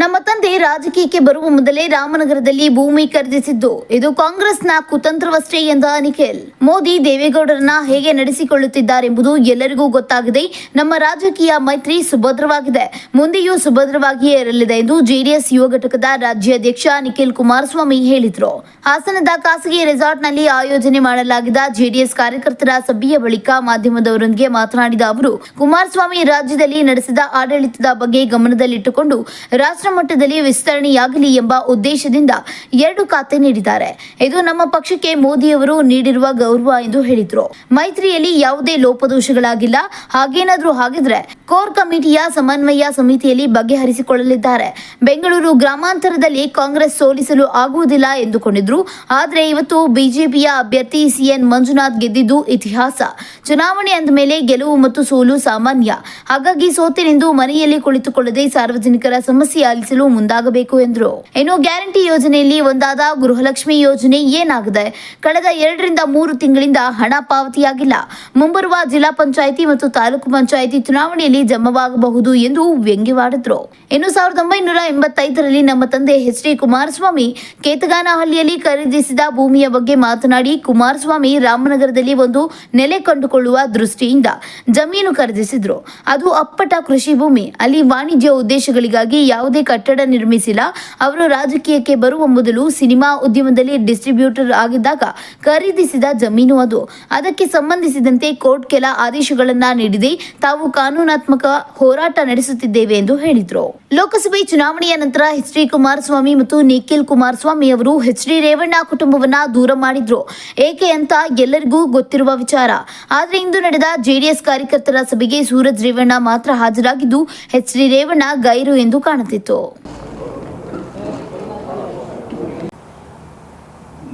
ನಮ್ಮ ತಂದೆ ರಾಜಕೀಯಕ್ಕೆ ಬರುವ ಮೊದಲೇ ರಾಮನಗರದಲ್ಲಿ ಭೂಮಿ ಖರೀದಿಸಿದ್ದು. ಇದು ಕಾಂಗ್ರೆಸ್ನ ಕುತಂತ್ರವಷ್ಟೇ ಎಂದ ನಿಖಿಲ್ ಮೋದಿ ದೇವೇಗೌಡರನ್ನ ಹೇಗೆ ನಡೆಸಿಕೊಳ್ಳುತ್ತಿದ್ದಾರೆಂಬುದು ಎಲ್ಲರಿಗೂ ಗೊತ್ತಾಗಿದೆ. ನಮ್ಮ ರಾಜಕೀಯ ಮೈತ್ರಿ ಸುಭದ್ರವಾಗಿದೆ. ಮುಂದೆಯೂ ಸುಭದ್ರವಾಗಿಯೇ ಇರಲಿದೆ ಎಂದು ಜೆಡಿಎಸ್ ಯುವ ಘಟಕದ ರಾಜ್ಯಾಧ್ಯಕ್ಷ ನಿಖಿಲ್ ಕುಮಾರಸ್ವಾಮಿ ಹೇಳಿದರು. ಹಾಸನದ ಖಾಸಗಿ ರೆಸಾರ್ಟ್ನಲ್ಲಿ ಆಯೋಜನೆ ಮಾಡಲಾಗಿದ್ದ ಜೆಡಿಎಸ್ ಕಾರ್ಯಕರ್ತರ ಸಭೆಯ ಬಳಿಕ ಮಾಧ್ಯಮದವರೊಂದಿಗೆ ಮಾತನಾಡಿದ ಅವರು, ಕುಮಾರಸ್ವಾಮಿ ರಾಜ್ಯದಲ್ಲಿ ನಡೆಸಿದ ಆಡಳಿತದ ಬಗ್ಗೆ ಗಮನದಲ್ಲಿಟ್ಟುಕೊಂಡು ರಾಷ್ಟ್ರ ಮಟ್ಟದಲ್ಲಿ ವಿಸ್ತರಣೆಯಾಗಲಿ ಎಂಬ ಉದ್ದೇಶದಿಂದ ಎರಡು ಖಾತೆ ನೀಡಿದ್ದಾರೆ. ಇದು ನಮ್ಮ ಪಕ್ಷಕ್ಕೆ ಮೋದಿಯವರು ನೀಡಿರುವ ಗೌರವ ಎಂದು ಹೇಳಿದ್ರು. ಮೈತ್ರಿಯಲ್ಲಿ ಯಾವುದೇ ಲೋಪದೋಷಗಳಾಗಿಲ್ಲ. ಹಾಗೇನಾದ್ರೂ ಹಾಗಿದ್ರೆ ಕೋರ್ ಕಮಿಟಿಯ ಸಮನ್ವಯ ಸಮಿತಿಯಲ್ಲಿ ಬಗೆಹರಿಸಿಕೊಳ್ಳಲಿದ್ದಾರೆ. ಬೆಂಗಳೂರು ಗ್ರಾಮಾಂತರದಲ್ಲಿ ಕಾಂಗ್ರೆಸ್ ಸೋಲಿಸಲು ಆಗುವುದಿಲ್ಲ ಎಂದುಕೊಂಡಿದ್ರು. ಆದರೆ ಇವತ್ತು ಬಿಜೆಪಿಯ ಅಭ್ಯರ್ಥಿ ಸಿಎನ್ ಮಂಜುನಾಥ್ ಗೆದ್ದಿದ್ದು ಇತಿಹಾಸ. ಚುನಾವಣೆ ಅಂದ ಮೇಲೆ ಗೆಲುವು ಮತ್ತು ಸೋಲು ಸಾಮಾನ್ಯ. ಹಾಗಾಗಿ ಸೋತಿನಿಂದು ಮನೆಯಲ್ಲಿ ಕುಳಿತುಕೊಳ್ಳದೆ ಸಾರ್ವಜನಿಕರ ಸಮಸ್ಯೆ ಆಲಿಸಲು ಮುಂದಾಗಬೇಕು ಎಂದರು. ಇನ್ನು ಗ್ಯಾರಂಟಿ ಯೋಜನೆಯಲ್ಲಿ ಒಂದಾದ ಗೃಹಲಕ್ಷ್ಮಿ ಯೋಜನೆ ಏನಾಗಿದೆ? ಕಳೆದ ಎರಡರಿಂದ ಮೂರು ತಿಂಗಳಿಂದ ಹಣ ಪಾವತಿಯಾಗಿಲ್ಲ. ಮುಂಬರುವ ಜಿಲ್ಲಾ ಪಂಚಾಯಿತಿ ಮತ್ತು ತಾಲೂಕು ಪಂಚಾಯಿತಿ ಚುನಾವಣೆಯಲ್ಲಿ ಜಮವಾಗಬಹುದು ಎಂದು ವ್ಯಂಗ್ಯವಾಡಿದ್ರು. ಇನ್ನು ಸಾವಿರದ ಒಂಬೈನೂರ ಎಂಬತ್ತೈದರಲ್ಲಿ ನಮ್ಮ ತಂದೆ ಎಚ್ ಡಿ ಕುಮಾರಸ್ವಾಮಿ ಕೇತಗಾನಹಳ್ಳಿಯಲ್ಲಿ ಖರೀದಿಸಿದ ಭೂಮಿಯ ಬಗ್ಗೆ ಮಾತನಾಡಿ, ಕುಮಾರಸ್ವಾಮಿ ರಾಮನಗರದಲ್ಲಿ ಒಂದು ನೆಲೆ ಕಂಡುಕೊಳ್ಳುವ ದೃಷ್ಟಿಯಿಂದ ಜಮೀನು ಖರೀದಿಸಿದ್ರು. ಅದು ಅಪ್ಪಟ ಕೃಷಿ ಭೂಮಿ. ಅಲ್ಲಿ ವಾಣಿಜ್ಯ ಉದ್ದೇಶಗಳಿಗಾಗಿ ಯಾವುದೇ ಕಟ್ಟಡ ನಿರ್ಮಿಸಿಲ್ಲ. ಅವರು ರಾಜಕೀಯಕ್ಕೆ ಬರುವ ಮೊದಲು ಸಿನಿಮಾ ಉದ್ಯಮದಲ್ಲಿ ಡಿಸ್ಟ್ರಿಬ್ಯೂಟರ್ ಆಗಿದ್ದಾಗ ಖರೀದಿಸಿದ ಜಮೀನು ಅದು. ಅದಕ್ಕೆ ಸಂಬಂಧಿಸಿದಂತೆ ಕೋರ್ಟ್ ಕೆಲ ಆದೇಶಗಳನ್ನ ನೀಡಿದೆ. ತಾವು ಕಾನೂನಾತ್ಮಕ ಹೋರಾಟ ನಡೆಸುತ್ತಿದ್ದೇವೆ ಎಂದು ಹೇಳಿದರು. ಲೋಕಸಭೆ ಚುನಾವಣೆಯ ನಂತರ ಎಚ್ ಡಿ ಕುಮಾರಸ್ವಾಮಿ ಮತ್ತು ನಿಖಿಲ್ ಕುಮಾರಸ್ವಾಮಿ ಅವರು ಎಚ್ ಡಿ ರೇವಣ್ಣ ಕುಟುಂಬವನ್ನ ದೂರ ಮಾಡಿದ್ರು. ಏಕೆ ಅಂತ ಎಲ್ಲರಿಗೂ ಗೊತ್ತಿರುವ ವಿಚಾರ. ಆದ್ರೆ ಇಂದು ನಡೆದ ಜೆಡಿಎಸ್ ಕಾರ್ಯಕರ್ತರ ಸಭೆಗೆ ಸೂರಜ್ ರೇವಣ್ಣ ಮಾತ್ರ ಹಾಜರಾಗಿದ್ದು, ಎಚ್ ಡಿ ರೇವಣ್ಣ ಗೈರು ಎಂದು ಕಾಣುತ್ತಿತ್ತು.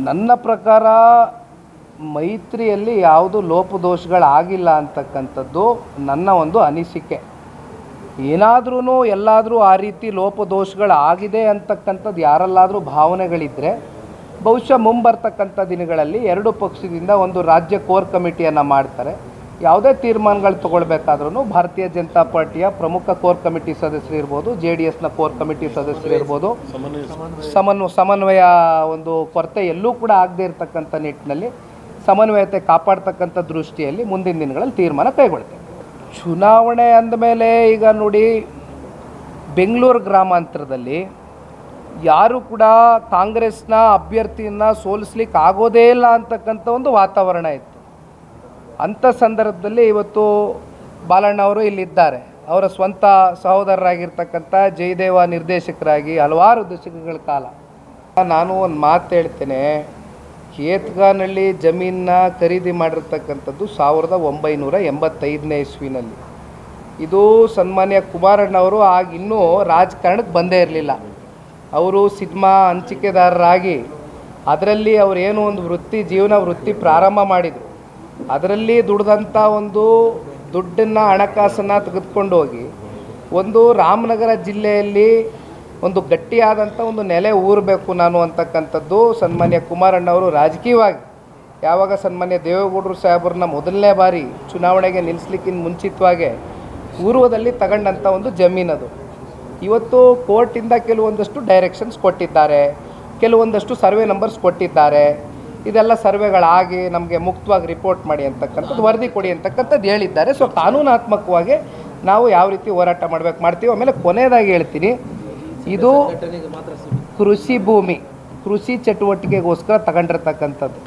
ನನ್ನ ಪ್ರಕಾರ ಮೈತ್ರಿಯಲ್ಲಿ ಯಾವುದು ಲೋಪದೋಷಗಳಾಗಿಲ್ಲ ಅಂತಕ್ಕಂಥದ್ದು ನನ್ನ ಒಂದು ಅನಿಸಿಕೆ. ಏನಾದ್ರೂ ಎಲ್ಲಾದರೂ ಆ ರೀತಿ ಲೋಪದೋಷಗಳಾಗಿದೆ ಅಂತಕ್ಕಂಥದ್ದು ಯಾರಲ್ಲಾದರೂ ಭಾವನೆಗಳಿದ್ದರೆ ಬಹುಶಃ ಮುಂಬರ್ತಕ್ಕಂಥ ದಿನಗಳಲ್ಲಿ ಎರಡು ಪಕ್ಷದಿಂದ ಒಂದು ರಾಜ್ಯ ಕೋರ್ ಕಮಿಟಿಯನ್ನು ಮಾಡ್ತಾರೆ. ಯಾವುದೇ ತೀರ್ಮಾನಗಳು ತಗೊಳ್ಬೇಕಾದ್ರೂ ಭಾರತೀಯ ಜನತಾ ಪಾರ್ಟಿಯ ಪ್ರಮುಖ ಕೋರ್ ಕಮಿಟಿ ಸದಸ್ಯರು ಇರ್ಬೋದು, ಜೆ ಡಿ ಎಸ್ನ ಕೋರ್ ಕಮಿಟಿ ಸದಸ್ಯರು ಇರ್ಬೋದು. ಸಮನ್ವ ಸಮನ್ವಯ ಒಂದು ಕೊರತೆ ಎಲ್ಲೂ ಕೂಡ ಆಗದೇ ಇರತಕ್ಕಂಥ ನಿಟ್ಟಿನಲ್ಲಿ ಸಮನ್ವಯತೆ ಕಾಪಾಡ್ತಕ್ಕಂಥ ದೃಷ್ಟಿಯಲ್ಲಿ ಮುಂದಿನ ದಿನಗಳಲ್ಲಿ ತೀರ್ಮಾನ ಕೈಗೊಳ್ತೇವೆ. ಚುನಾವಣೆ ಅಂದಮೇಲೆ ಈಗ ನೋಡಿ, ಬೆಂಗಳೂರು ಗ್ರಾಮಾಂತರದಲ್ಲಿ ಯಾರು ಕೂಡ ಕಾಂಗ್ರೆಸ್ನ ಅಭ್ಯರ್ಥಿಯನ್ನು ಸೋಲಿಸ್ಲಿಕ್ಕೆ ಆಗೋದೇ ಇಲ್ಲ ಅಂತಕ್ಕಂಥ ಒಂದು ವಾತಾವರಣ ಇತ್ತು. ಅಂಥ ಸಂದರ್ಭದಲ್ಲಿ ಇವತ್ತು ಬಾಲಣ್ಣ ಅವರು ಇಲ್ಲಿದ್ದಾರೆ. ಅವರ ಸ್ವಂತ ಸಹೋದರರಾಗಿರ್ತಕ್ಕಂಥ ಜಯದೇವ ನಿರ್ದೇಶಕರಾಗಿ ಹಲವಾರು ದಶಕಗಳ ಕಾಲ. ನಾನು ಒಂದು ಮಾತು ಹೇಳ್ತೇನೆ. ಕೇತ್ಗಾನಹಳ್ಳಿ ಜಮೀನನ್ನ ಖರೀದಿ ಮಾಡಿರ್ತಕ್ಕಂಥದ್ದು ಸಾವಿರದ ಒಂಬೈನೂರ ಎಂಬತ್ತೈದನೇ ಇಸ್ವಿನಲ್ಲಿ. ಇದು ಸನ್ಮಾನ್ಯ ಕುಮಾರಣ್ಣವರು ಆಗ ಇನ್ನೂ ರಾಜಕಾರಣಕ್ಕೆ ಬಂದೇ ಇರಲಿಲ್ಲ. ಅವರು ಸಿನಿಮಾ ಹಂಚಿಕೆದಾರರಾಗಿ, ಅದರಲ್ಲಿ ಅವರೇನು ಒಂದು ವೃತ್ತಿ, ಜೀವನ ವೃತ್ತಿ ಪ್ರಾರಂಭ ಮಾಡಿದರು. ಅದರಲ್ಲಿ ದುಡ್ದಂಥ ಒಂದು ದುಡ್ಡನ್ನು ಹಣಕಾಸನ್ನು ತೆಗೆದುಕೊಂಡು ಹೋಗಿ ಒಂದು ರಾಮನಗರ ಜಿಲ್ಲೆಯಲ್ಲಿ ಒಂದು ಗಟ್ಟಿಯಾದಂಥ ಒಂದು ನೆಲೆ ಊರಬೇಕು ನಾನು ಅಂತಕ್ಕಂಥದ್ದು ಸನ್ಮಾನ್ಯ ಕುಮಾರಣ್ಣವರು ರಾಜಕೀಯವಾಗಿ. ಯಾವಾಗ ಸನ್ಮಾನ್ಯ ದೇವೇಗೌಡರು ಸಾಹೇಬ್ರನ್ನ ಮೊದಲನೇ ಬಾರಿ ಚುನಾವಣೆಗೆ ನಿಲ್ಲಿಸ್ಲಿಕ್ಕಿಂತ ಮುಂಚಿತವಾಗೆ ಪೂರ್ವದಲ್ಲಿ ತಗೊಂಡಂಥ ಒಂದು ಜಮೀನದು. ಇವತ್ತು ಕೋರ್ಟಿಂದ ಕೆಲವೊಂದಷ್ಟು ಡೈರೆಕ್ಷನ್ಸ್ ಕೊಟ್ಟಿದ್ದಾರೆ, ಕೆಲವೊಂದಷ್ಟು ಸರ್ವೆ ನಂಬರ್ಸ್ ಕೊಟ್ಟಿದ್ದಾರೆ. ಇದೆಲ್ಲ ಸರ್ವೆಗಳಾಗಿ ನಮಗೆ ಮುಕ್ತವಾಗಿ ರಿಪೋರ್ಟ್ ಮಾಡಿ ಅಂತಕ್ಕಂಥದ್ದು, ವರದಿ ಕೊಡಿ ಅಂತಕ್ಕಂಥದ್ದು ಹೇಳಿದ್ದಾರೆ. ಸೊ ಕಾನೂನಾತ್ಮಕವಾಗಿ ನಾವು ಯಾವ ರೀತಿ ಹೋರಾಟ ಮಾಡ್ಬೇಕು ಮಾಡ್ತೀವಿ ಆಮೇಲೆ ಕೊನೆಯದಾಗಿ ಹೇಳ್ತೀನಿ. ಇದು ಕೃಷಿ ಭೂಮಿ, ಕೃಷಿ ಚಟುವಟಿಕೆಗೋಸ್ಕರ ತಗೊಂಡಿರ್ತಕ್ಕಂಥದ್ದು.